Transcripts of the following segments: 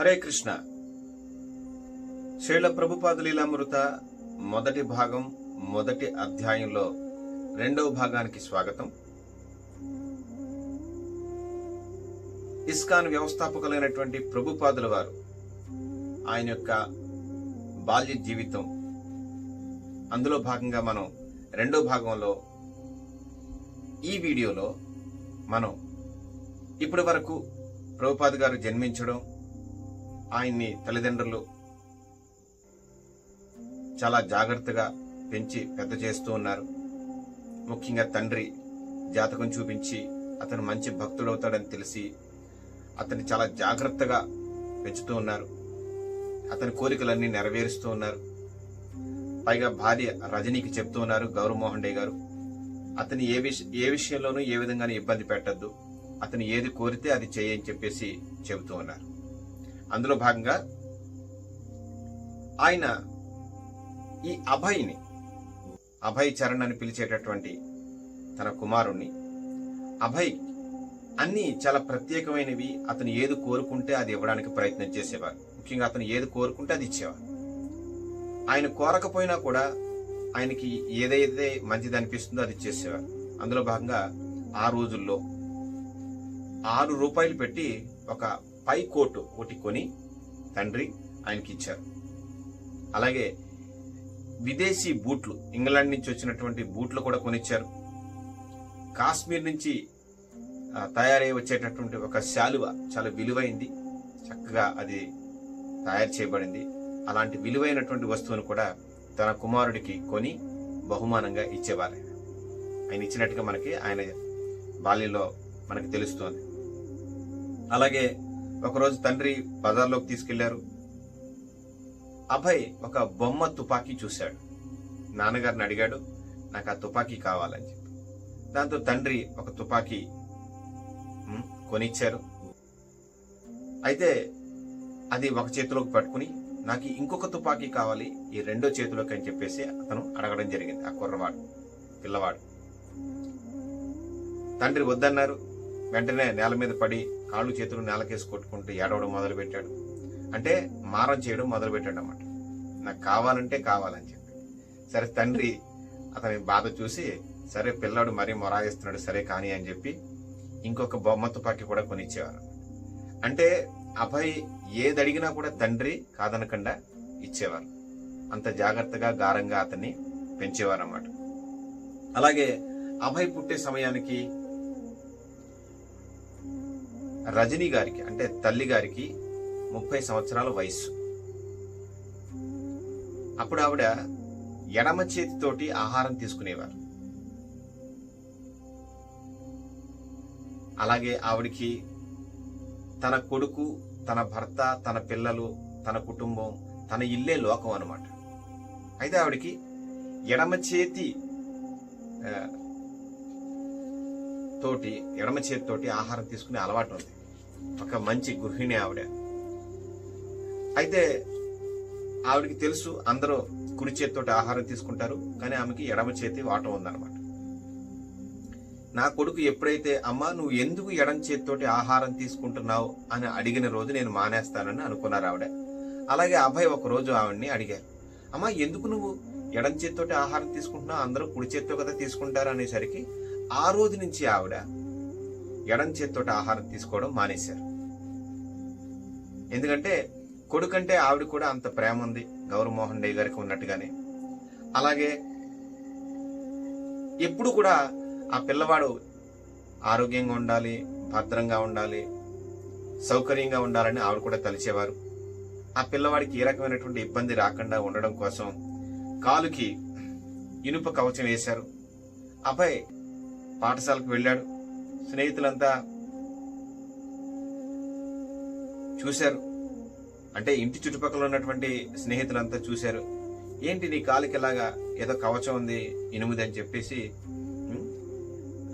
హరే కృష్ణ. శైల ప్రభుపాదలీలామృత మొదటి భాగం మొదటి అధ్యాయంలో రెండవ భాగానికి స్వాగతం. ఇస్కాన్ వ్యవస్థాపకులైనటువంటి ప్రభుపాదుల వారు ఆయన యొక్క బాల్య జీవితం. అందులో భాగంగా మనం రెండో భాగంలో ఈ వీడియోలో మనం ఇప్పటి వరకు ప్రభుపాద్ గారు జన్మించడం ఆయన్ని తల్లిదండ్రులు చాలా జాగ్రత్తగా పెంచి పెద్ద చేస్తూ ఉన్నారు. ముఖ్యంగా తండ్రి జాతకం చూపించి అతను మంచి భక్తుడవుతాడని తెలిసి అతన్ని చాలా జాగ్రత్తగా పెంచుతూ ఉన్నారు. అతని కోరికలన్నీ నెరవేరుస్తూ ఉన్నారు. పైగా భార్య రజనీకి చెప్తూ ఉన్నారు గౌరవమోహన్ డే గారు అతని ఏ విష ఏ విషయంలోనూ ఏ విధంగానూ ఇబ్బంది పెట్టద్దు అతను ఏది కోరితే అది చేయని చెప్పేసి చెబుతూ ఉన్నారు. అందులో భాగంగా ఆయన ఈ అభయ్ని అభయ్ చరణ్ అని పిలిచేటటువంటి తన కుమారుణ్ణి. అభయ్ అన్నీ చాలా ప్రత్యేకమైనవి. అతను ఏది కోరుకుంటే అది ఇవ్వడానికి ప్రయత్నం చేసేవారు. ముఖ్యంగా అతను ఏది కోరుకుంటే అది ఇచ్చేవారు. ఆయన కోరకపోయినా కూడా ఆయనకి ఏదైతే మంచిది అనిపిస్తుందో అది చేసేవారు. అందులో భాగంగా ఆ రోజుల్లో ఆరు రూపాయలు పెట్టి ఒక పై కోటు ఒకటి కొని తండ్రి ఆయనకి ఇచ్చారు అలాగే విదేశీ బూట్లు ఇంగ్లాండ్ నుంచి వచ్చినటువంటి బూట్లు కూడా కొనిచ్చారు. కాశ్మీర్ నుంచి తయారై వచ్చేటటువంటి ఒక శాలువ చాలా విలువైంది. చక్కగా అది తయారు చేయబడింది. అలాంటి విలువైనటువంటి వస్తువును కూడా తన కుమారుడికి కొని బహుమానంగా ఇచ్చేవారు ఆయన. ఆయన ఇచ్చినట్టుగా మనకి ఆయన బాల్యంలో మనకి తెలుస్తోంది. అలాగే ఒకరోజు తండ్రి బజార్లోకి తీసుకెళ్ళారు. అభయ్ ఒక బొమ్మ తుపాకీ చూశాడు. నాన్నగారిని అడిగాడు నాకు ఆ తుపాకీ కావాలని చెప్పి. దాంతో తండ్రి ఒక తుపాకీ కొనిచ్చారు. అయితే అది ఒక చేతిలోకి పట్టుకుని నాకు ఇంకొక తుపాకీ కావాలి ఈ రెండో చేతిలోకి అని చెప్పేసి అతను అడగడం జరిగింది ఆ కుర్రవాడు పిల్లవాడు. తండ్రి వద్దన్నారు వెంటనే నేల మీద పడి కాళ్ళు చేతులు నేలకేసి కొట్టుకుంటూ ఏడవడం మొదలు పెట్టాడు అంటే మారం చేయడం మొదలు పెట్టాడు అన్నమాట నాకు కావాలంటే కావాలని చెప్పి. సరే తండ్రి అతని బాధ చూసి సరే పిల్లాడు మరీ మొరాయిస్తున్నాడు సరే కానీ అని చెప్పి ఇంకొక బొమ్మ పాకి కూడా కొనిచ్చేవారు. అంటే అభయ్ ఏది అడిగినా కూడా తండ్రి కాదనకుండా ఇచ్చేవారు. అంత జాగ్రత్తగా గారంగా అతన్ని పెంచేవారు అన్నమాట అలాగే అభయ్ పుట్టే సమయానికి రజనీ గారికి అంటే తల్లి గారికి ముప్పై సంవత్సరాల వయస్సు. అప్పుడు ఆవిడ ఎడమ చేతితోటి ఆహారం తీసుకునేవారు. అలాగే ఆవిడికి తన కొడుకు తన భర్త తన పిల్లలు తన కుటుంబం తన ఇల్లే లోకం అనమాట అయితే ఆవిడికి ఎడమ చేతి తోటి ఎడమ చేతితోటి ఆహారం తీసుకునే అలవాటు ఉంది. ఒక మంచి గృహిణి ఆవిడ. అయితే ఆవిడకి తెలుసు అందరూ కుడి చేతితోటి ఆహారం తీసుకుంటారు కానీ ఆమెకి ఎడమ చేతి వాటం ఉందన్నమాట. నా కొడుకు ఎప్పుడైతే అమ్మా నువ్వు ఎందుకు ఎడం చేతితోటి ఆహారం తీసుకుంటున్నావు? అని అడిగిన రోజు నేను మానేస్తానని అనుకున్నారు ఆవిడ. అలాగే అభయ్ ఒక రోజు ఆవిడ్ని అడిగారు. అమ్మా ఎందుకు నువ్వు ఎడం చేతితోటి ఆహారం తీసుకుంటున్నావు? అందరూ కుడి చేతితో కదా తీసుకుంటారు అనేసరికి ఆ రోజు నుంచి ఆవిడ ఎడం చేతితోటి ఆహారం తీసుకోవడం మానేశారు. ఎందుకంటే కొడుకంటే ఆవిడ కూడా అంత ప్రేమ ఉంది గౌరవమోహన్ డే గారికి ఉన్నట్టుగానే. అలాగే ఎప్పుడు కూడా ఆ పిల్లవాడు ఆరోగ్యంగా ఉండాలి భద్రంగా ఉండాలి సౌకర్యంగా ఉండాలని ఆవిడ కూడా తలిచేవారు. ఆ పిల్లవాడికి ఏ రకమైనటువంటి ఇబ్బంది రాకుండా ఉండడం కోసం కాలుకి ఇనుప కవచం వేశారు. అబ్బాయి పాఠశాలకు వెళ్ళాడు. స్నేహితులంతా చూశారు. అంటే ఇంటి చుట్టుపక్కల ఉన్నటువంటి స్నేహితులంతా చూశారు. ఏంటి నీ కాలికి ఇలాగా ఏదో కవచం ఉంది ఇనుముది అని చెప్పేసి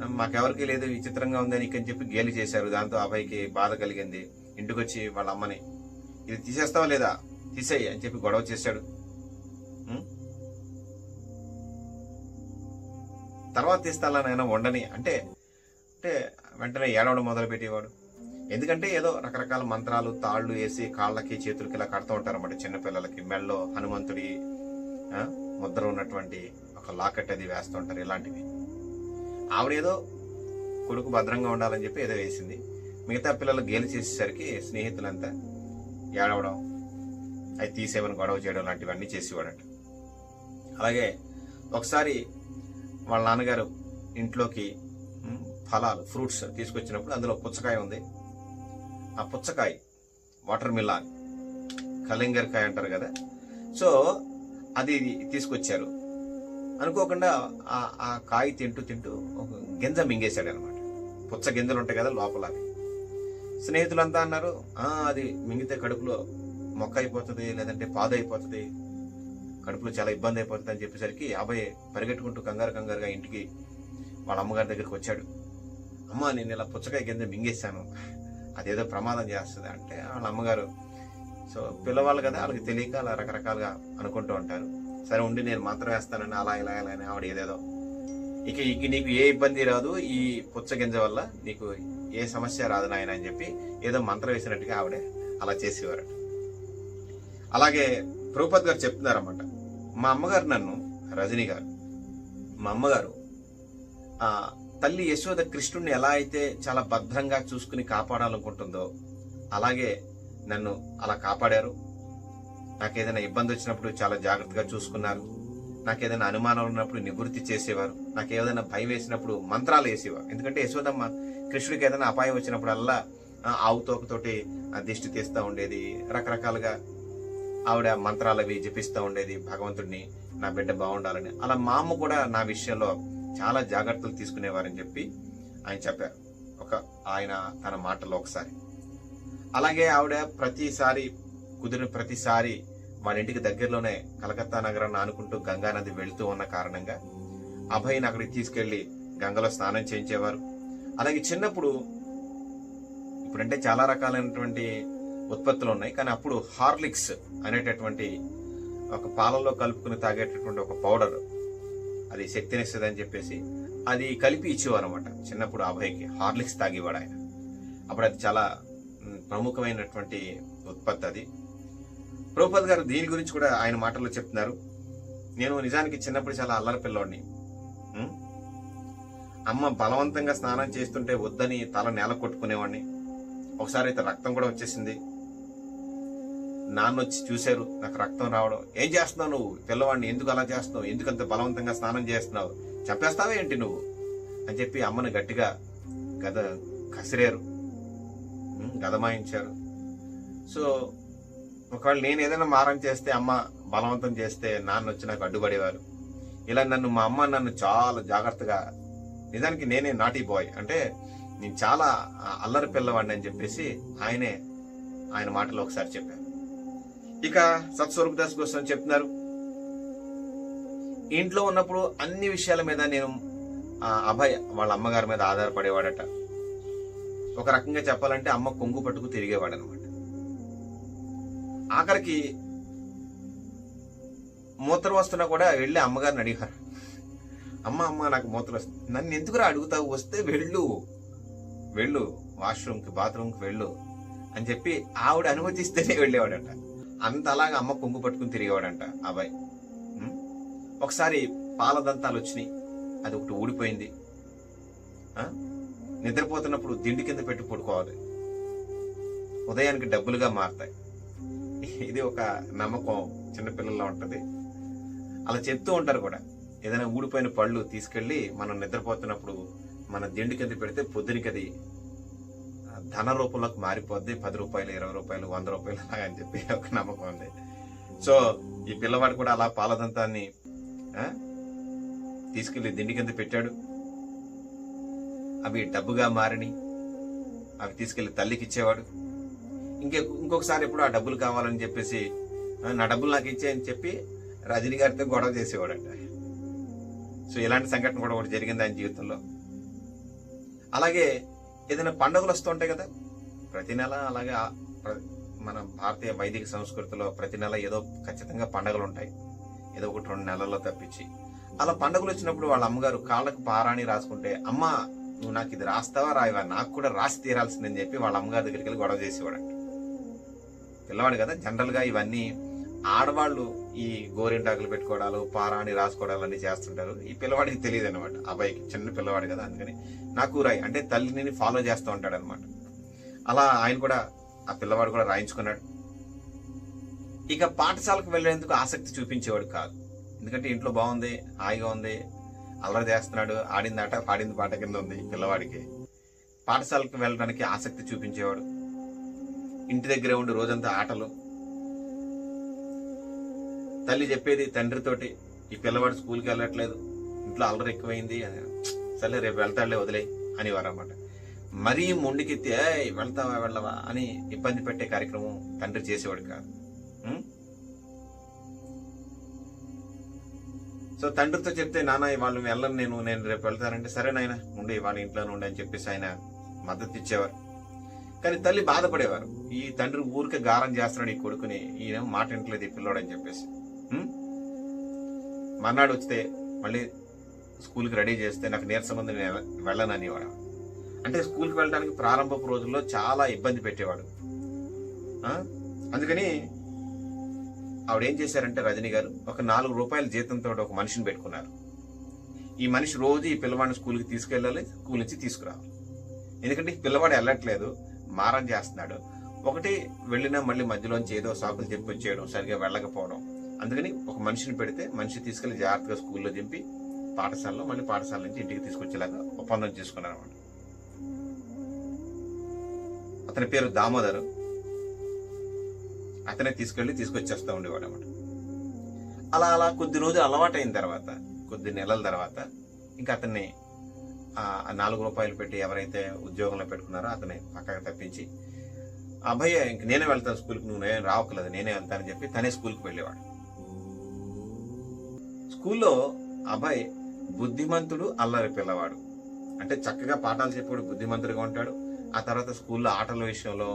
మాకెవరికి లేదు విచిత్రంగా ఉంది అని చెప్పి గేలి చేశారు. దాంతో అబ్బాయికి బాధ కలిగింది. ఇంటికొచ్చి వాళ్ళ అమ్మని ఇది తీసేస్తావా లేదా? తీసేయి అని చెప్పి గొడవ చేశాడు. తర్వాత తీస్తాలా నాయన వండని. అంటే అంటే వెంటనే ఏడవడం మొదలుపెట్టేవాడు. ఎందుకంటే ఏదో రకరకాల మంత్రాలు తాళ్ళు వేసి కాళ్ళకి చేతులకి ఇలా కడుతూ ఉంటారు అన్నమాట చిన్నపిల్లలకి. మెళ్ళలో హనుమంతుడి ముద్ర ఉన్నటువంటి ఒక లాకెట్ అది వేస్తూ ఉంటారు ఇలాంటివి. ఆవిడేదో కొడుకు భద్రంగా ఉండాలని చెప్పి ఏదో వేసింది. మిగతా పిల్లలు గేలి చేసేసరికి స్నేహితులంతా ఏడవడం అవి తీసేవని గొడవ చేయడం లాంటివన్నీ చేసేవాడట. అలాగే ఒకసారి వాళ్ళ నాన్నగారు ఇంట్లోకి ఫలాలు ఫ్రూట్స్ తీసుకొచ్చినప్పుడు అందులో పుచ్చకాయ ఉంది. ఆ పుచ్చకాయ వాటర్ మిల్లాన్ కలింగరకాయ అంటారు కదా. సో అది తీసుకొచ్చారు. అనుకోకుండా ఆ ఆ కాయ తింటూ తింటూ ఒక గింజ మింగేశాడు అనమాట పుచ్చ గింజలు ఉంటాయి కదా లోపల స్నేహితులంతా అన్నారు అది మింగితే కడుపులో మొక్క అయిపోతుంది లేదంటే పాదు అయిపోతుంది కడుపులో చాలా ఇబ్బంది అయిపోతుంది అని చెప్పేసరికి అబ్బాయి పరిగెట్టుకుంటూ కంగారు కంగారుగా ఇంటికి వాళ్ళ అమ్మగారి దగ్గరికి వచ్చాడు. అమ్మ నేను ఇలా పుచ్చకాయ కింద మింగేశాను. అదేదో ప్రమాదం చేస్తుంది అంటే వాళ్ళ అమ్మగారు. సో పిల్లవాళ్ళు కదా వాళ్ళకి తెలియక అలా రకరకాలుగా అనుకుంటూ ఉంటారు. సరే ఉండి నేను మంత్రం వేస్తానని అలా ఇలా ఇలా అని ఆవిడ ఏదేదో. ఇక ఇక నీకు ఏ ఇబ్బంది రాదు. ఈ పుచ్చగింజ వల్ల నీకు ఏ సమస్య రాదు నాయన అని చెప్పి ఏదో మంత్రం వేసినట్టుగా ఆవిడ అలా చేసేవారట. అలాగే ప్రభుపద్ గారు చెప్తున్నారన్నమాట. మా అమ్మగారు నన్ను రజనీ గారు. మా అమ్మగారు తల్లి యశోద కృష్ణుడిని ఎలా అయితే చాలా భద్రంగా చూసుకుని కాపాడాలనుకుంటుందో అలాగే నన్ను అలా కాపాడారు. నాకు ఏదైనా ఇబ్బంది వచ్చినప్పుడు చాలా జాగ్రత్తగా చూసుకున్నారు. నాకు ఏదైనా అనుమానం ఉన్నప్పుడు నివృత్తి చేసేవారు. నాకు ఏదైనా భయం వేసినప్పుడు మంత్రాలు వేసేవారు. ఎందుకంటే యశోదమ్మ కృష్ణుడికి ఏదైనా అపాయం వచ్చినప్పుడల్లా ఆవుతోకతోటి ఆవు తోకతోటి దిష్టి తీస్తూ ఉండేది. రకరకాలుగా ఆవిడ మంత్రాలు అవి జపిస్తూ ఉండేది. భగవంతుడిని నా బిడ్డ బాగుండాలని. అలా మా అమ్మ కూడా నా విషయంలో చాలా జాగ్రత్తలు తీసుకునేవారని చెప్పి ఆయన చెప్పారు. ఒక ఆయన తన మాటలో ఒకసారి. అలాగే ఆవిడ ప్రతిసారి కుదిరిన ప్రతిసారి వాళ్ళ ఇంటికి దగ్గరలోనే కలకత్తా నగరాన్ని ఆనుకుంటూ గంగా నది వెళుతూ ఉన్న కారణంగా అభయ్ని అక్కడికి తీసుకెళ్ళి గంగలో స్నానం చేయించేవారు. అలాగే చిన్నప్పుడు ఇప్పుడంటే చాలా రకాలైనటువంటి ఉత్పత్తులు ఉన్నాయి కానీ అప్పుడు హార్లిక్స్ అనేటటువంటి ఒక పాలలో కలుపుకుని తాగేటటువంటి ఒక పౌడర్ అది శక్తినిస్తుంది అని చెప్పేసి అది కలిపి ఇచ్చేవారు అనమాట చిన్నప్పుడు అభయ్కి హార్లిక్స్ తాగేవాడు ఆయన. అప్పుడు అది చాలా ప్రముఖమైనటువంటి ఉత్పత్తి అది. ప్రభుపద్ గారు దీని గురించి కూడా ఆయన మాటల్లో చెప్తున్నారు. నేను నిజానికి చిన్నప్పుడు చాలా అల్లరి పిల్లోడిని. అమ్మ బలవంతంగా స్నానం చేస్తుంటే వద్దని తల నేల కొట్టుకునేవాడిని. ఒకసారి అయితే రక్తం కూడా వచ్చేసింది. నాన్న వచ్చి చూశారు నాకు రక్తం రావడం. ఏం చేస్తున్నావు నువ్వు? పిల్లవాడిని ఎందుకు అలా చేస్తున్నావు? ఎందుకు అంత బలవంతంగా స్నానం చేస్తున్నావు? చంపేస్తావా ఏంటి నువ్వు? అని చెప్పి అమ్మని గట్టిగా గద కసిరేరు. గదమాయించారు సో ఒకవేళ నేను ఏదైనా మారం చేస్తే అమ్మ బలవంతం చేస్తే నాన్న వచ్చి నాకు అడ్డుపడేవారు. ఇలా నన్ను మా అమ్మ నన్ను చాలా జాగ్రత్తగా నిజానికి నేనే నాటీ బాయ్. అంటే నేను చాలా అల్లరి పిల్లవాడిని అని చెప్పేసి ఆయనే ఆయన మాటలో ఒకసారి చెప్పాను ఇక సత్స్వరూప్ దాస్ గోస్వామి చెప్తున్నారు. ఇంట్లో ఉన్నప్పుడు అన్ని విషయాల మీద నేను అభయ వాళ్ళ అమ్మగారి మీద ఆధారపడేవాడట. ఒక రకంగా చెప్పాలంటే అమ్మ కొంగు పట్టుకు తిరిగేవాడు అనమాట ఆఖరికి మూత్రం వస్తున్నా కూడా వెళ్ళి అమ్మగారిని అడిగారు. అమ్మ అమ్మ నాకు మూత్రం వస్తుంది నన్ను ఎందుకురా అడుగుతావు? వస్తే వెళ్ళు. వెళ్ళు వాష్రూమ్కి బాత్రూమ్కి వెళ్ళు అని చెప్పి ఆవిడ అనుమతిస్తేనే వెళ్ళేవాడట. అంత అలాగా అమ్మ కొంగు పట్టుకుని తిరిగేవాడంట అబ్బాయి. ఒకసారి పాల దంతాలు వచ్చినాయి. అది ఒకటి ఊడిపోయింది. నిద్రపోతున్నప్పుడు దిండు కింద పెట్టి పడుకోవాలి. ఉదయానికి డబ్బులుగా మారతాయి. ఇది ఒక నమ్మకం చిన్నపిల్లల్లో ఉంటుంది. అలా చెప్తూ ఉంటారు కూడా. ఏదైనా ఊడిపోయిన పళ్ళు తీసుకెళ్ళి మనం నిద్రపోతున్నప్పుడు మన దిండు కింద పెడితే పొద్దునికి అది ధన రూపంలోకి మారిపోద్ది. పది రూపాయలు ఇరవై రూపాయలు వంద రూపాయలు అని చెప్పి ఒక నమ్మకం ఉంది. సో ఈ పిల్లవాడు కూడా అలా పాలదంతాన్ని తీసుకెళ్ళి దిండి కింద పెట్టాడు. అవి డబ్బుగా మారిని. అవి తీసుకెళ్ళి తల్లికి ఇచ్చేవాడు. ఇంకే ఇంకొకసారి ఎప్పుడు ఆ డబ్బులు కావాలని చెప్పేసి నా డబ్బులు నాకు ఇచ్చేయని చెప్పి రజనీ గారితో గొడవ చేసేవాడంట. సో ఇలాంటి సంఘటన కూడా ఒకటి జరిగింది ఆయన జీవితంలో. అలాగే ఏదైనా పండుగలు వస్తుంటాయి కదా ప్రతి నెల అలాగే మన భారతీయ వైదిక సంస్కృతిలో ప్రతి నెల ఏదో ఖచ్చితంగా పండుగలు ఉంటాయి. ఏదో ఒకటి రెండు నెలల్లో తప్పించి. అలా పండుగలు వచ్చినప్పుడు వాళ్ళ అమ్మగారు కాళ్ళకు పారాణి రాసుకుంటే అమ్మ నువ్వు నాకు ఇది రాస్తావా రాయవా? నాకు కూడా రాసి తీరాల్సిందని చెప్పి వాళ్ళ అమ్మగారి దగ్గరికి వెళ్ళి గొడవ చేసేవాడంట. పిల్లవాడు కదా జనరల్గా ఇవన్నీ ఆడవాళ్ళు ఈ గోరింటాకులు పెట్టుకోవడాలు పారాని రాసుకోవడాలు అన్ని చేస్తుంటారు. ఈ పిల్లవాడికి తెలియదు అనమాట అబ్బాయికి చిన్న పిల్లవాడు కదా అందుకని. నాకు రాయి అంటే తల్లిని ఫాలో చేస్తూ ఉంటాడు అనమాట అలా ఆయన కూడా ఆ పిల్లవాడు కూడా రాయించుకున్నాడు. ఇక పాఠశాలకు వెళ్ళేందుకు ఆసక్తి చూపించేవాడు కాదు. ఎందుకంటే ఇంట్లో బాగుంది హాయిగా ఉంది అల్లరి చేస్తున్నాడు ఆడింది ఆట పాడింది పాట కింద ఉంది పిల్లవాడికి. పాఠశాలకు వెళ్ళడానికి ఆసక్తి చూపించేవాడు. ఇంటి దగ్గరే ఉండి రోజంతా ఆటలు తల్లి చెప్పేది తండ్రితోటి ఈ పిల్లవాడు స్కూల్కి వెళ్ళట్లేదు ఇంట్లో అల్లరి ఎక్కువైంది అని సరే రేపు వెళ్తాడులే వదిలే అనేవారు అనమాట మరీ మొండికెత్తి వెళ్తావా వెళ్ళవా అని ఇబ్బంది పెట్టే కార్యక్రమం తండ్రి చేసేవాడు కాదు. సో తండ్రితో చెప్తే నాన్న వాళ్ళు వెళ్ళను నేను నేను రేపు వెళ్తానంటే సరే నాయన ఉండి వాళ్ళ ఇంట్లోనే ఉండి అని చెప్పేసి ఆయన మద్దతు ఇచ్చేవారు కానీ తల్లి బాధపడేవారు. ఈ తండ్రి ఊరికే గారం చేస్తున్నాడు ఈ కొడుకుని ఈయన మాట ఇంట్లో ఈ పిల్లోడు అని చెప్పేసి. మర్నాడు వచ్చితే మళ్ళీ స్కూల్కి రెడీ చేస్తే నాకు నీరసం ఉంది నేను వెళ్ళననేవాడు. అంటే స్కూల్కి వెళ్ళడానికి ప్రారంభపు రోజుల్లో చాలా ఇబ్బంది పెట్టేవాడు. అందుకని ఆవిడ ఏం చేశారంటే రజనీ గారు ఒక నాలుగు రూపాయల జీతంతో ఒక మనిషిని పెట్టుకున్నారు. ఈ మనిషి రోజు ఈ పిల్లవాడిని స్కూల్కి తీసుకెళ్ళాలి స్కూల్ నుంచి తీసుకురావాలి. ఎందుకంటే ఈ పిల్లవాడు వెళ్ళట్లేదు మారం చేస్తున్నాడు. ఒకటి వెళ్ళినా మళ్ళీ మధ్యలోంచి ఏదో సాకులు చెప్పి వచ్చేయడం సరిగా వెళ్ళకపోవడం. అందుకని ఒక మనిషిని పెడితే మనిషి తీసుకెళ్ళి జాగ్రత్తగా స్కూల్లో దింపి పాఠశాలలో మళ్ళీ పాఠశాల నుంచి ఇంటికి తీసుకొచ్చేలాగా ఒప్పందం చేసుకున్నారు అనమాట అతని పేరు దామోదరు. అతనే తీసుకెళ్ళి తీసుకొచ్చేస్తా ఉండేవాడు అనమాట అలా అలా కొద్ది రోజులు అలవాటైన తర్వాత కొద్ది నెలల తర్వాత ఇంకా అతన్ని ఆ నాలుగు రూపాయలు పెట్టి ఎవరైతే ఉద్యోగంలో పెట్టుకున్నారో అతని పక్కకు తప్పించి అభయ్ ఇంక నేనే వెళ్తాను స్కూల్కి నువ్వు నేను రావట్లేదు నేనే వెళ్తానని చెప్పి తనే స్కూల్కి వెళ్ళేవాడు. స్కూల్లో అభయ్ బుద్ధిమంతుడు అల్లరి పిల్లవాడు. అంటే చక్కగా పాఠాలు చెప్పాడు బుద్ధిమంతుడిగా ఉంటాడు. ఆ తర్వాత స్కూల్లో ఆటల విషయంలో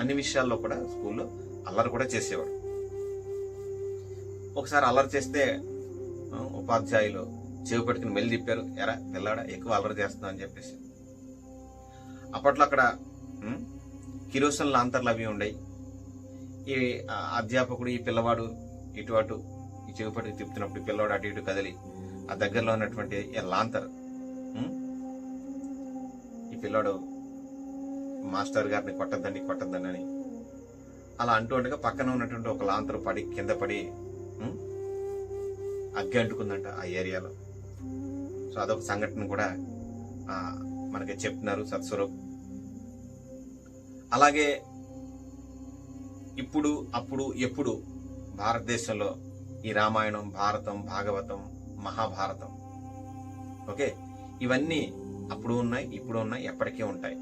అన్ని విషయాల్లో కూడా స్కూల్లో అల్లరి కూడా చేసేవాడు. ఒకసారి అల్లరి చేస్తే ఉపాధ్యాయులు చెవి పెట్టుకుని మెల్లి తిప్పారు. ఎరా పిల్లాడా ఎక్కువ అల్లరి చేస్తున్నావు అని చెప్పేసి. అప్పట్లో అక్కడ కిరోసన్ లాంతర్లు అవి ఉండయి ఈ అధ్యాపకుడు ఈ పిల్లవాడు ఇటు అటు ఈ తిప్పుతున్నప్పుడు ఈ పిల్లవాడు అటు ఇటు కదిలి ఆ దగ్గరలో ఉన్నటువంటి లాంతర్ ఈ పిల్లాడు మాస్టర్ గారిని కొట్టద్దండి కొట్టద్దండి అని అలా అంటూ ఉండగా పక్కన ఉన్నటువంటి ఒక లాంతరు పడి కింద పడి అగ్గి అంటుకుందంట ఆ ఏరియాలో. సో అదొక సంఘటన కూడా మనకి చెప్తున్నారు సత్స్వరూప్. అలాగే ఇప్పుడు అప్పుడు ఎప్పుడు భారతదేశంలో ఈ రామాయణం భారతం భాగవతం మహాభారతం. ఓకే? ఇవన్నీ అప్పుడు ఉన్నాయి ఇప్పుడు ఉన్నాయి ఎప్పటికీ ఉంటాయి.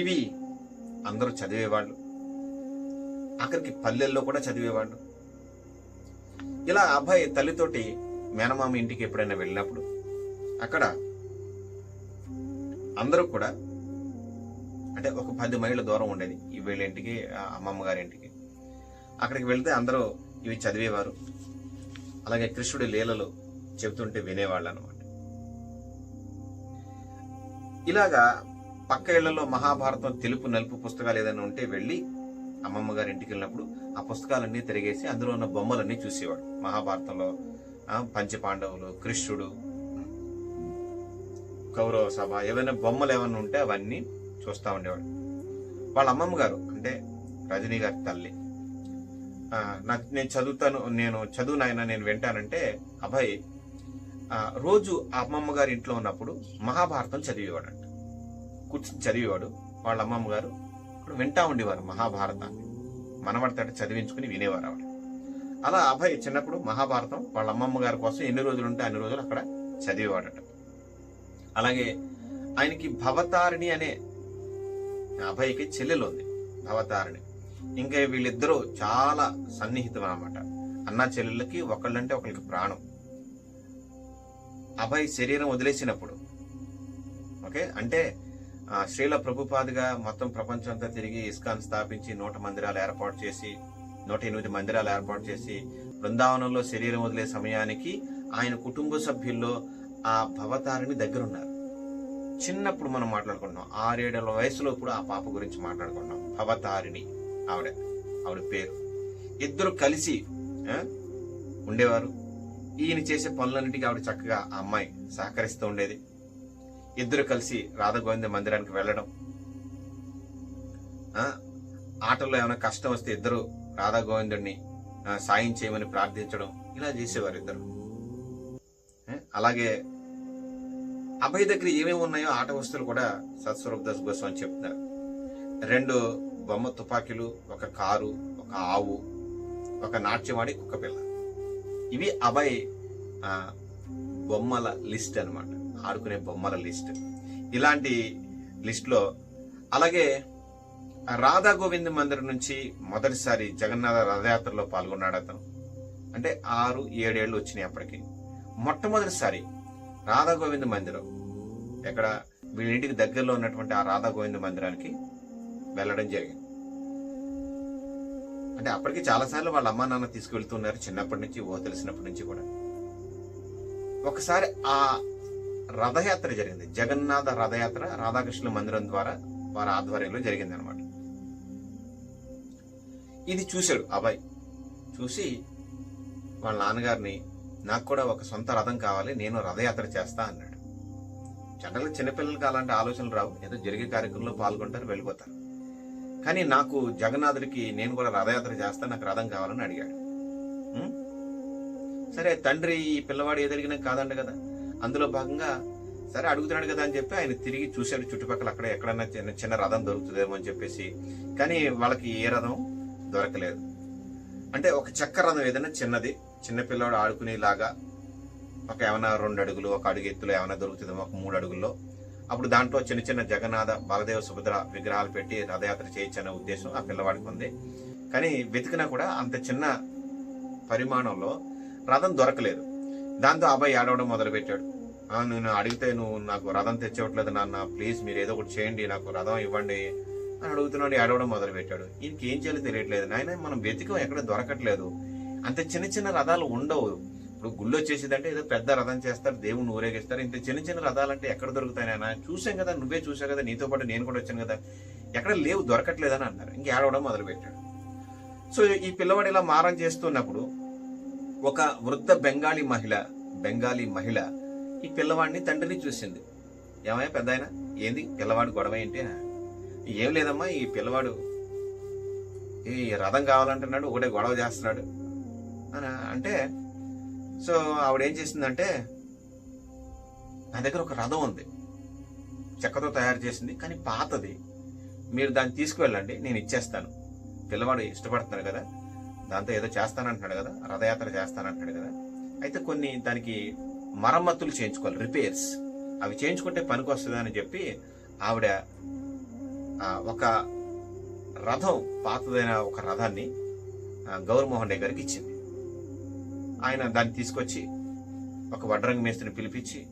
ఇవి అందరూ చదివేవాళ్ళు. అక్కడికి పల్లెల్లో కూడా చదివేవాళ్ళు. ఇలా అబ్బాయి తల్లితోటి మేనమామ ఇంటికి ఎప్పుడైనా వెళ్ళినప్పుడు అక్కడ అందరూ కూడా అంటే ఒక పది మైళ్ళ దూరం ఉండేది. ఈ వీళ్ళ ఇంటికి అమ్మమ్మ గారి ఇంటికి. అక్కడికి వెళ్తే అందరూ ఇవి చదివేవారు. అలాగే కృష్ణుడి లీలలు చెబుతుంటే వినేవాళ్ళు అనమాట ఇలాగా పక్క ఇళ్ళలో మహాభారతం తెలుపు నలుపు పుస్తకాలు ఏదైనా ఉంటే వెళ్ళి అమ్మమ్మ గారి ఇంటికి వెళ్ళినప్పుడు ఆ పుస్తకాలన్నీ తిరిగేసి అందులో ఉన్న బొమ్మలన్నీ చూసేవాడు. మహాభారతంలో పంచపాండవులు కృష్ణుడు కౌరవ సభ ఏవైనా బొమ్మలు ఏమైనా ఉంటే అవన్నీ చూస్తూ ఉండేవాడు. వాళ్ళ అమ్మమ్మ గారు అంటే రజనీ గారి తల్లి. నాకు నేను చదువుతాను నేను చదువు నాయన నేను వింటానంటే అభయ్ రోజు ఆ అమ్మమ్మ గారి ఇంట్లో ఉన్నప్పుడు మహాభారతం చదివేవాడంట. కూర్చుని చదివేవాడు వాళ్ళ అమ్మమ్మ గారు ఇప్పుడు వింటా ఉండేవారు మహాభారతాన్ని. మనవడితోటి చదివించుకుని వినేవారు ఆవిడ. అలా అభయ్ చిన్నప్పుడు మహాభారతం వాళ్ళ అమ్మమ్మ గారి కోసం ఎన్ని రోజులు ఉంటే అన్ని రోజులు అక్కడ చదివేవాడట. అలాగే ఆయనకి భవతారిణి అనే అభయ్కి చెల్లెలు ఉంది భవతారిణి. ఇంకా వీళ్ళిద్దరూ చాలా సన్నిహితం అనమాట అన్న చెల్లెళ్ళకి ఒకళ్ళంటే ఒకరికి ప్రాణం. అభయ్ శరీరం వదిలేసినప్పుడు ఓకే? అంటే శ్రీల ప్రభుపాదిగా మొత్తం ప్రపంచం అంతా తిరిగి ఇస్కాన్ స్థాపించి నూట మందిరాలు ఏర్పాటు చేసి నూట ఎనిమిది మందిరాలు ఏర్పాటు చేసి బృందావనంలో శరీరం వదిలే సమయానికి ఆయన కుటుంబ సభ్యుల్లో ఆ భవతారిణి దగ్గరున్నారు. చిన్నప్పుడు మనం మాట్లాడుకుంటున్నాం. ఆరేడేళ్ళ వయసులో ఇప్పుడు ఆ పాప గురించి మాట్లాడుకుంటున్నాం. భవతారిణి. ఆవిడ ఆవిడ పేరు. ఇద్దరు కలిసి ఉండేవారు. ఈయన చేసే పనులన్నిటికీ ఆవిడ చక్కగా ఆ అమ్మాయి సహకరిస్తూ ఉండేది. ఇద్దరు కలిసి రాధగోవింద మందిరానికి వెళ్ళడం. ఆ, ఆటల్లో ఏమైనా కష్టం వస్తే ఇద్దరు రాధాగోవిందుడిని సాయం చేయమని ప్రార్థించడం ఇలా చేసేవారు ఇద్దరు. అలాగే అభయ దగ్గర ఏమేమి ఉన్నాయో ఆట వస్తువులు కూడా సత్స్వరూప్ దాస్ గోస్వామి చెప్తున్నారు. రెండు బొమ్మ తుపాకీలు ఒక కారు ఒక ఆవు ఒక నాట్యమాడి కుక్క పిల్ల. ఇవి అభయ్ బొమ్మల లిస్ట్ అన్నమాట. ఆడుకునే బొమ్మల లిస్ట్. ఇలాంటి లిస్ట్లో అలాగే రాధా గోవింద్ మందిరం నుంచి మొదటిసారి జగన్నాథ రథయాత్రలో పాల్గొన్నాడు అతను. అంటే ఆరు ఏడేళ్ళు వచ్చినాయి అప్పటికి. మొట్టమొదటిసారి రాధా గోవింద మందిరం. ఎక్కడ? వీళ్ళ ఇంటికి దగ్గరలో ఉన్నటువంటి ఆ రాధా గోవింద మందిరానికి వెళ్ళడం జరిగింది. అంటే అప్పటికి చాలాసార్లు వాళ్ళ అమ్మా నాన్న తీసుకువెళ్తున్నారు చిన్నప్పటి నుంచి ఓ తెలిసినప్పటి నుంచి కూడా. ఒకసారి ఆ రథయాత్ర జరిగింది. జగన్నాథ రథయాత్ర రాధాకృష్ణ మందిరం ద్వారా వారి ఆధ్వర్యంలో జరిగింది అనమాట ఇది చూశాడు అబ్బాయి. చూసి వాళ్ళ నాన్నగారిని నాకు కూడా ఒక సొంత రథం కావాలి నేను రథయాత్ర చేస్తా అన్నాడు. జనరల్గా చిన్నపిల్లలకి అలాంటి ఆలోచనలు రావు. ఏదో జరిగే కార్యక్రమంలో పాల్గొంటారు వెళ్ళిపోతారు. కానీ నాకు జగన్నాథుడికి నేను కూడా రథయాత్ర చేస్తా నాకు రథం కావాలని అడిగాడు. సరే తండ్రి ఈ పిల్లవాడు ఏదడిగినా కాదంట కదా. అందులో భాగంగా సరే అడుగుతున్నాడు కదా అని చెప్పి ఆయన తిరిగి చూశాడు చుట్టుపక్కల అక్కడ ఎక్కడన్నా చిన్న చిన్న రథం దొరుకుతుందేమో అని చెప్పేసి. కానీ వాళ్ళకి ఏ రథం దొరకలేదు. అంటే ఒక చెక్క రథం ఏదైనా చిన్నది చిన్న పిల్లవాడు ఆడుకునేలాగా ఒక ఏమైనా రెండు అడుగులు ఒక అడుగు ఎత్తులో ఏమైనా దొరుకుతుందేమో ఒక మూడు అడుగుల్లో అప్పుడు దాంట్లో చిన్న చిన్న జగన్నాథ బలదేవ సుభద్ర విగ్రహాలు పెట్టి రథయాత్ర చేయొచ్చు అనే ఉద్దేశం ఆ పిల్లవాడికి ఉంది. కానీ వెతికినా కూడా అంత చిన్న పరిమాణంలో రథం దొరకలేదు. దాంతో అబ్బాయి ఏడవడం మొదలుపెట్టాడు. నేను అడిగితే నువ్వు నాకు రథం తెచ్చేవట్లేదు నాన్న ప్లీజ్ మీరు ఏదో ఒకటి చేయండి నాకు రథం ఇవ్వండి అని అడుగుతున్నాడు ఏడవడం మొదలుపెట్టాడు. ఈయనకి ఏం చేయాలో తెలియట్లేదు. నాయన మనం వెతికం ఎక్కడ దొరకట్లేదు. అంత చిన్న చిన్న రథాలు ఉండవు. ఇప్పుడు గుళ్ళో చేసేదంటే ఏదో పెద్ద రథం చేస్తారు దేవుని ఊరేగిస్తారు. ఇంత చిన్న చిన్న రథాలంటే ఎక్కడ దొరుకుతాయి నాయన? చూసాం కదా నువ్వే చూసావు కదా నీతో పాటు నేను కూడా వచ్చాను కదా. ఎక్కడ లేవు దొరకట్లేదని అన్నారు. ఇంక ఏడవడం మొదలుపెట్టాడు. సో ఈ పిల్లవాడు ఇలా మారం చేస్తున్నప్పుడు ఒక వృద్ధ బెంగాలీ మహిళ బెంగాలీ మహిళ ఈ పిల్లవాడిని తండ్రిని చూసింది. ఏమయ్యా పెద్ద ఆయన ఏంది? పిల్లవాడు గొడవ ఏంటి? ఏం లేదమ్మా ఈ పిల్లవాడు ఈ రథం కావాలంటున్నాడు ఒకటే గొడవ చేస్తున్నాడు. అని అంటే సో ఆవిడ ఏం చేసిందంటే నా దగ్గర ఒక రథం ఉంది. చెక్కతో తయారు చేసింది కానీ పాతది. మీరు దాన్ని తీసుకువెళ్ళండి నేను ఇచ్చేస్తాను. పిల్లవాడు ఇష్టపడుతున్నాడు కదా దాంతో ఏదో చేస్తానంటున్నాడు కదా రథయాత్ర చేస్తానంటున్నాడు కదా. అయితే కొన్ని దానికి మరమ్మతులు చేయించుకోవాలి రిపేర్స్ అవి చేయించుకుంటే పనికి వస్తుంది అని చెప్పి ఆవిడ ఒక రథం పాతదైన ఒక రథాన్ని గౌరమోహన్ రెడ్డి గారికి ఇచ్చింది. ఆయన దాన్ని తీసుకొచ్చి ఒక వడ్రంగి మేస్త్రిని పిలిపించి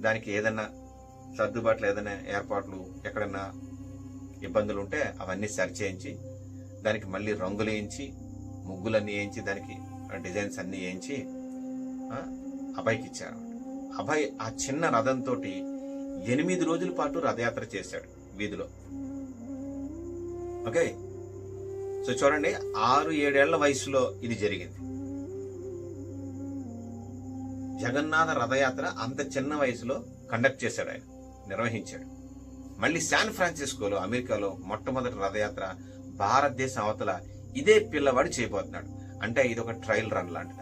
దానికి ఏదన్నా సర్దుబాట్లు ఏదైనా ఏర్పాట్లు ఎక్కడన్నా ఇబ్బందులు ఉంటే అవన్నీ సరి చేయించి దానికి మళ్ళీ రంగులు వేయించి ముగ్గులన్నీ వేయించి దానికి డిజైన్స్ అన్నీ వేయించి అభయ్కి ఇచ్చారు. అభయ్ ఆ చిన్న రథంతో ఎనిమిది రోజుల పాటు రథయాత్ర చేశాడు వీధిలో. ఓకే? సో చూడండి ఆరు ఏడేళ్ళ వయసులో ఇది జరిగింది. జగన్నాథ రథయాత్ర అంత చిన్న వయసులో కండక్ట్ చేశాడు ఆయన నిర్వహించాడు. మళ్ళీ శాన్ ఫ్రాన్సిస్కోలో అమెరికాలో మొట్టమొదటి రథయాత్ర భారతదేశం అవతల ఇదే పిల్లవాడు చేయబోతున్నాడు. అంటే ఇది ఒక ట్రయల్ రన్ లాంటిది.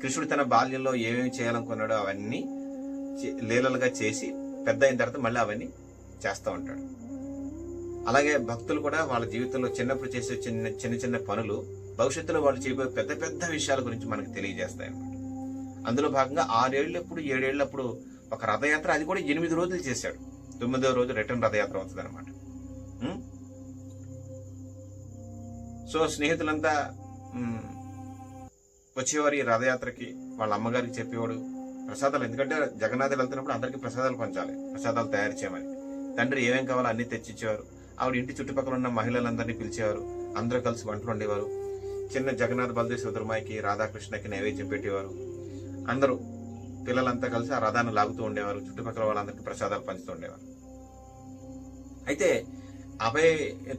కృష్ణుడు తన బాల్యంలో ఏమేమి చేయాలనుకున్నాడో అవన్నీ లీలలుగా చేసి పెద్ద అయిన తర్వాత మళ్ళీ అవన్నీ చేస్తూ ఉంటాడు. అలాగే భక్తులు కూడా వాళ్ళ జీవితంలో చిన్నప్పుడు చేసే చిన్న చిన్న చిన్న పనులు భవిష్యత్తులో వాళ్ళు చేయబోయే పెద్ద పెద్ద విషయాల గురించి మనకు తెలియజేస్తాయి అనమాట అందులో భాగంగా ఆరేళ్ళప్పుడు ఏడేళ్ళప్పుడు ఒక రథయాత్ర అది కూడా ఎనిమిది రోజులు చేశాడు. తొమ్మిదో రోజు రిటర్న్ రథయాత్ర అవుతుంది అనమాట సో స్నేహితులంతా వచ్చేవారు ఈ రథయాత్రకి వాళ్ళ అమ్మగారికి చెప్పేవాడు ప్రసాదాలు ఎందుకంటే జగన్నాథులు వెళ్తున్నప్పుడు అందరికీ ప్రసాదాలు పంచాలి ప్రసాదాలు తయారు చేయమని. తండ్రి ఏమేం కావాలో అన్ని తెచ్చిచ్చేవారు. ఆవిడ ఇంటి చుట్టుపక్కల ఉన్న మహిళలందరినీ పిలిచేవారు. అందరూ కలిసి వంటలు ఉండేవారు చిన్న జగన్నాథ్ బలదేశ్వర దుర్మాయికి రాధాకృష్ణకి నైవేద్యం పెట్టేవారు. అందరూ పిల్లలంతా కలిసి ఆ రథాన్ని లాగుతూ ఉండేవారు. చుట్టుపక్కల వాళ్ళందరికీ ప్రసాదాలు పంచుతూ ఉండేవారు. అయితే అభయ్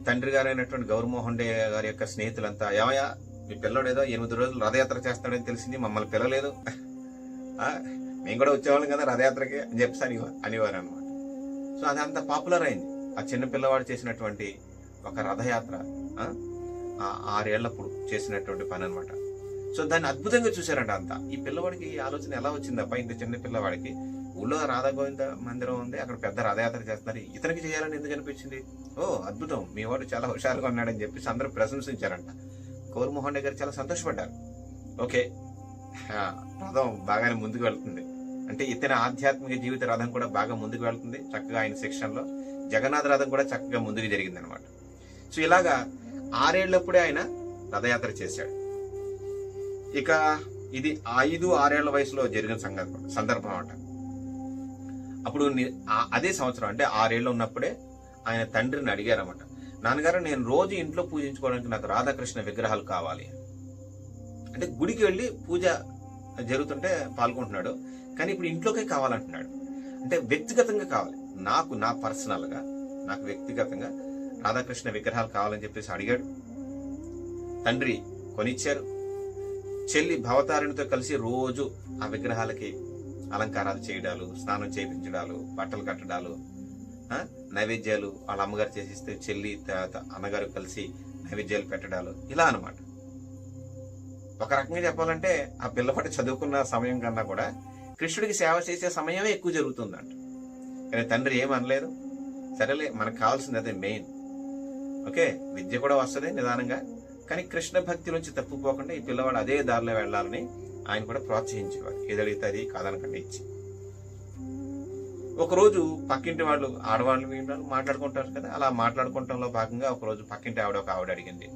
తండ్రి గారైనటువంటి గౌరమోహన్ డే గారి యొక్క స్నేహితులంతా ఏమయ్యా మీ పిల్లడు ఏదో ఎనిమిది రోజులు రథయాత్ర చేస్తాడని తెలిసింది మమ్మల్ని పిల్లలేదు మేము కూడా వచ్చేవాళ్ళం కదా రథయాత్రకి అని చెప్పేసి అని అనేవారు అనమాట సో అది అంత పాపులర్ అయింది. ఆ చిన్న పిల్లవాడు చేసినటువంటి ఒక రథయాత్ర ఆరేళ్ళప్పుడు చేసినటువంటి పని అనమాట సో దాన్ని అద్భుతంగా చూశారంట అంతా. ఈ పిల్లవాడికి ఈ ఆలోచన ఎలా వచ్చిందప్ప ఇంత చిన్న పిల్లవాడికి ఊళ్ళో రాధాగోవింద మందిరం ఉంది అక్కడ పెద్ద రథయాత్ర చేస్తున్నారు. ఇతనికి చేయాలని ఎందుకు అనిపించింది? ఓ అద్భుతం. మీ వాడు చాలా హుషారుగా ఉన్నాడని చెప్పేసి అందరూ ప్రశంసించారంట. కోరుమోహన్ గారు చాలా సంతోషపడ్డారు. ఓకే. రథం బాగానే ముందుకు వెళ్తుంది. అంటే ఇతని ఆధ్యాత్మిక జీవిత రథం కూడా బాగా ముందుకు వెళ్తుంది. చక్కగా ఆయన శిక్షణలో జగన్నాథ రథం కూడా చక్కగా ముందుకు జరిగింది అనమాట సో ఇలాగా ఆరేళ్ళప్పుడే ఆయన రథయాత్ర చేశాడు. ఇక ఇది ఐదు ఆరేళ్ళ వయసులో జరిగిన సందర్భం సందర్భం అంట. అప్పుడు అదే సంవత్సరం అంటే ఆరేళ్ళు ఉన్నప్పుడే ఆయన తండ్రిని అడిగారన్నమాట. నాన్నగారు నేను రోజు ఇంట్లో పూజించుకోవడానికి నాకు రాధాకృష్ణ విగ్రహాలు కావాలి అంటే గుడికి వెళ్ళి పూజ జరుగుతుంటే పాల్గొంటున్నాడు కానీ ఇప్పుడు ఇంట్లోకే కావాలంటున్నాడు. అంటే వ్యక్తిగతంగా కావాలి. నాకు నా పర్సనల్గా నాకు వ్యక్తిగతంగా రాధాకృష్ణ విగ్రహాలు కావాలని చెప్పేసి అడిగాడు. తండ్రి కొనిచ్చారు. చెల్లి భవతారునితో కలిసి రోజు ఆ విగ్రహాలకి అలంకారాలు చేయడాలు స్నానం చేయించడాలు బట్టలు కట్టడాలు నైవేద్యాలు వాళ్ళ అమ్మగారు చేసిస్తే చెల్లి తర్వాత అన్నగారు కలిసి నైవేద్యాలు పెట్టడాలు ఇలా అనమాట ఒక రకంగా చెప్పాలంటే ఆ పిల్లపాటి చదువుకున్న సమయం కన్నా కూడా కృష్ణుడికి సేవ చేసే సమయమే ఎక్కువ జరుగుతుందంట. కానీ తండ్రి ఏమనలేదు. అనలేదు సరేలే మనకు కావాల్సింది అదే మెయిన్. ఓకే విద్య కూడా వస్తుంది నిదానంగా. కానీ కృష్ణ భక్తి నుంచి తప్పిపోకుండా ఈ పిల్లవాడు అదే దారిలో వెళ్ళాలని ఆయన కూడా ప్రోత్సహించేవాడు ఏది అడిగితే అది కాదనకుండా ఇచ్చి. ఒకరోజు పక్కింటి వాళ్ళు ఆడవాళ్ళు వీళ్ళు మాట్లాడుకుంటారు కదా అలా మాట్లాడుకోవటంలో భాగంగా ఒకరోజు పక్కింటి ఆవిడ ఒక ఆవిడ అడిగింది.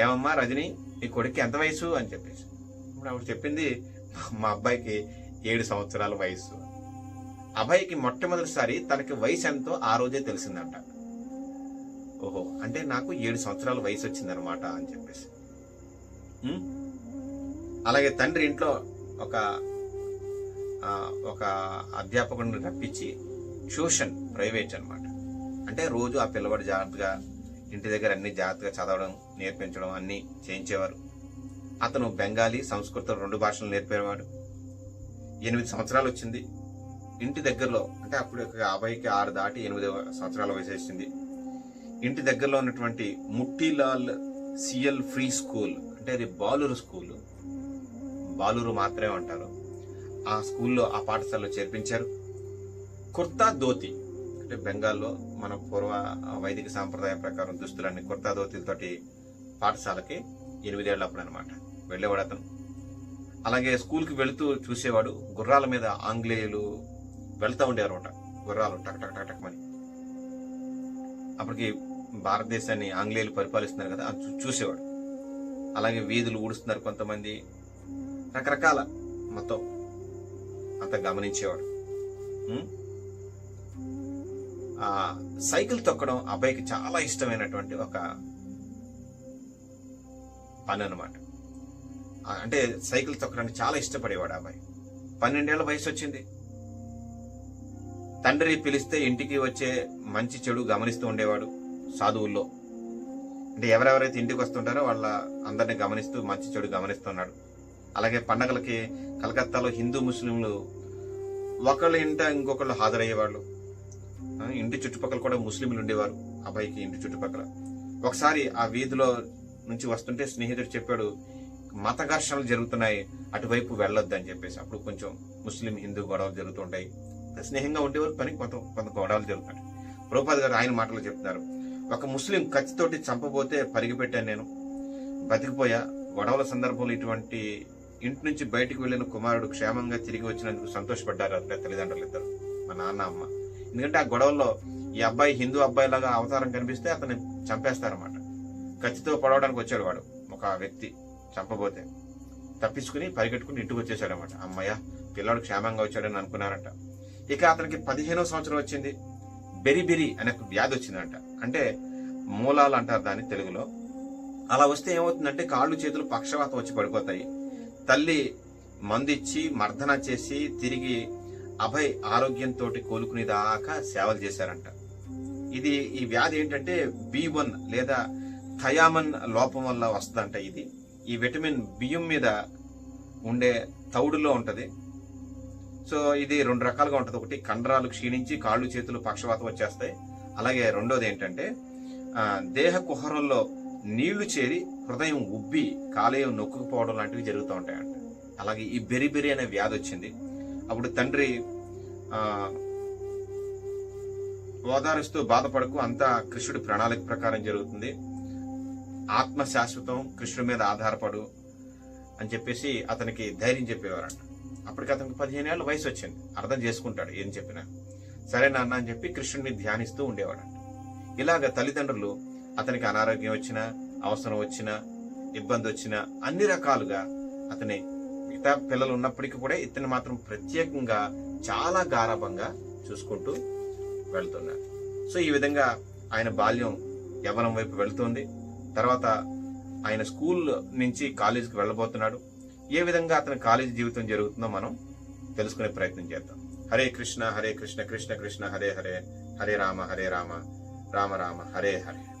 ఏమమ్మా రజని ఈ కొడుక్కి ఎంత వయసు? అని చెప్పేసి. ఇప్పుడు ఆవిడ చెప్పింది మా అబ్బాయికి ఏడు సంవత్సరాల వయసు. అబ్బాయికి మొట్టమొదటిసారి తనకి వయసు ఎంతో ఆ రోజే తెలిసిందంట. ఓహో అంటే నాకు ఏడు సంవత్సరాల వయసు వచ్చిందనమాట అని చెప్పేసి. అలాగే తండ్రి ఇంట్లో ఒక ఒక అధ్యాపకుడిని రప్పించి ట్యూషన్ ప్రైవేట్ అనమాట అంటే రోజు ఆ పిల్లవాడు జాగ్రత్తగా ఇంటి దగ్గర అన్ని జాగ్రత్తగా చదవడం నేర్పించడం అన్నీ చేయించేవారు. అతను బెంగాలీ సంస్కృతం రెండు భాషలు నేర్పేవాడు. ఎనిమిది సంవత్సరాలు వచ్చింది. ఇంటి దగ్గరలో అంటే అప్పుడు ఒక యాభైకి ఆరు దాటి ఎనిమిది సంవత్సరాల వయసు వచ్చింది ఇంటి దగ్గరలో ఉన్నటువంటి ముట్టిలాల్ సిఎల్ ఫ్రీ స్కూల్ అంటే అది బాలురు స్కూల్. బాలురు మాత్రమే అంటారు ఆ స్కూల్లో ఆ పాఠశాలలో చేర్పించారు. కుర్తా ధోతి అంటే బెంగాల్లో మన పూర్వ వైదిక సాంప్రదాయ ప్రకారం దుస్తులన్నీ కుర్తా ధోతిలతోటి పాఠశాలకి ఎనిమిదేళ్ళప్పుడు అనమాట వెళ్ళేవాడు అతను. అలాగే స్కూల్కి వెళుతూ చూసేవాడు గుర్రాల మీద ఆంగ్లేయులు వెళ్తూ ఉండేవారు అనమాట గుర్రాలు టక్ టక్ టక్ టక్ మని అప్పటికి భారతదేశాన్ని ఆంగ్లేయులు పరిపాలిస్తున్నారు కదా అది చూసేవాడు. అలాగే వీధులు ఊడుస్తున్నారు కొంతమంది. రకరకాల మొత్తం అంత గమనించేవాడు. ఆ సైకిల్ తొక్కడం అబ్బాయికి చాలా ఇష్టమైనటువంటి ఒక పని అనమాట అంటే సైకిల్ తొక్కడానికి చాలా ఇష్టపడేవాడు అబ్బాయి. పన్నెండేళ్ళ వయసు వచ్చింది. తండ్రి పిలిస్తే ఇంటికి వచ్చే మంచి చెడు గమనిస్తూ ఉండేవాడు. సాధువుల్లో. అంటే ఎవరెవరైతే ఇంటికి వస్తుంటారో వాళ్ళ అందరిని గమనిస్తూ మంచి చెడు గమనిస్తున్నాడు. అలాగే పండగలకి కలకత్తాలో హిందూ ముస్లింలు ఒకళ్ళు ఇంట ఇంకొకళ్ళు హాజరయ్యేవాళ్ళు. ఇంటి చుట్టుపక్కల కూడా ముస్లింలు ఉండేవారు అబ్బాయికి ఇంటి చుట్టుపక్కల. ఒకసారి ఆ వీధిలో నుంచి వస్తుంటే స్నేహితుడు చెప్పాడు మత ఘర్షణలు జరుగుతున్నాయి అటువైపు వెళ్ళొద్దు అని చెప్పేసి. అప్పుడు కొంచెం ముస్లిం హిందూ గొడవలు జరుగుతుంటాయి. స్నేహంగా ఉండేవారు పని కొంత కొంత గొడవలు జరుగుతాయి. ప్రభుపాద్ గారు ఆయన మాటలు చెప్తున్నారు. ఒక ముస్లిం కత్తితోటి చంపబోతే పరిగిపెట్టాను నేను. బతికిపోయా. గొడవల సందర్భంలో ఇటువంటి ఇంటి నుంచి బయటికి వెళ్ళిన కుమారుడు క్షేమంగా తిరిగి వచ్చినందుకు సంతోషపడ్డారు అతని తల్లిదండ్రులు ఇద్దరు మా నాన్న అమ్మ. ఎందుకంటే ఆ గొడవల్లో ఈ అబ్బాయి హిందూ అబ్బాయి లాగా అవతారం కనిపిస్తే అతన్ని చంపేస్తారన్నమాట. కత్తితో పడవడానికి వచ్చాడు వాడు ఒక వ్యక్తి చంపబోతే. తప్పించుకుని పరిగెట్టుకుని ఇంటికి వచ్చేసాడు అమ్మయ్య పిల్లాడు క్షేమంగా వచ్చాడని అనుకున్నారంట. ఇక అతనికి పదిహేనో సంవత్సరం వచ్చింది. బెరిబెరి అనే ఒక వ్యాధి వచ్చిందంట. అంటే మూలాలు అంటారు దాన్ని తెలుగులో. అలా వస్తే ఏమవుతుందంటే కాళ్ళు చేతులు పక్షవాతం వచ్చి పడిపోతాయి. తల్లి మందిచ్చి మర్దన చేసి తిరిగి అభయ్ ఆరోగ్యంతో కోలుకునేదాకా సేవలు చేశారంట. ఇది ఈ వ్యాధి ఏంటంటే బి వన్ లేదా థయామన్ లోపం వల్ల వస్తుందంట ఇది. ఈ విటమిన్ బియ్యం మీద ఉండే తౌడులో ఉంటుంది. సో ఇది రెండు రకాలుగా ఉంటుంది. ఒకటి కండరాలు క్షీణించి కాళ్ళు చేతులు పక్షవాతం వచ్చేస్తాయి. అలాగే రెండోది ఏంటంటే దేహ కుహరంలో నీళ్ళు చేరి హృదయం ఉబ్బి కాలేయం నొక్కుకుపోవడం లాంటివి జరుగుతూ ఉంటాయంట. అలాగే ఈ బెరిబెరి అనే వ్యాధి వచ్చింది. అప్పుడు తండ్రి ఓదారుస్తూ బాధపడకు అంతా కృష్ణుడి ప్రణాళిక ప్రకారం జరుగుతుంది. ఆత్మ శాశ్వతం కృష్ణుడి మీద ఆధారపడు అని చెప్పేసి అతనికి ధైర్యం చెప్పేవారంట. అప్పటికి అతనికి పదిహేను ఏళ్ళ వయసు వచ్చింది. అర్థం చేసుకుంటాడు ఏం చెప్పినా. సరే నాన్న అని చెప్పి కృష్ణుడిని ధ్యానిస్తూ ఉండేవాడు. ఇలాగ తల్లిదండ్రులు అతనికి అనారోగ్యం వచ్చినా అవసరం వచ్చినా ఇబ్బంది వచ్చినా అన్ని రకాలుగా అతని మిగతా పిల్లలు ఉన్నప్పటికీ కూడా ఇతను మాత్రం ప్రత్యేకంగా చాలా గారాభంగా చూసుకుంటూ వెళ్తున్నారు. సో ఈ విధంగా ఆయన బాల్యం యవనం వైపు వెళుతుంది. తర్వాత ఆయన స్కూల్ నుంచి కాలేజీకి వెళ్ళబోతున్నాడు. ఏ విధంగా అతని కాలేజీ జీవితం జరుగుతుందో మనం తెలుసుకునే ప్రయత్నం చేద్దాం. హరే కృష్ణ హరే కృష్ణ కృష్ణ కృష్ణ హరే హరే హరే రామ హరే రామ రామ రామ హరే హరే.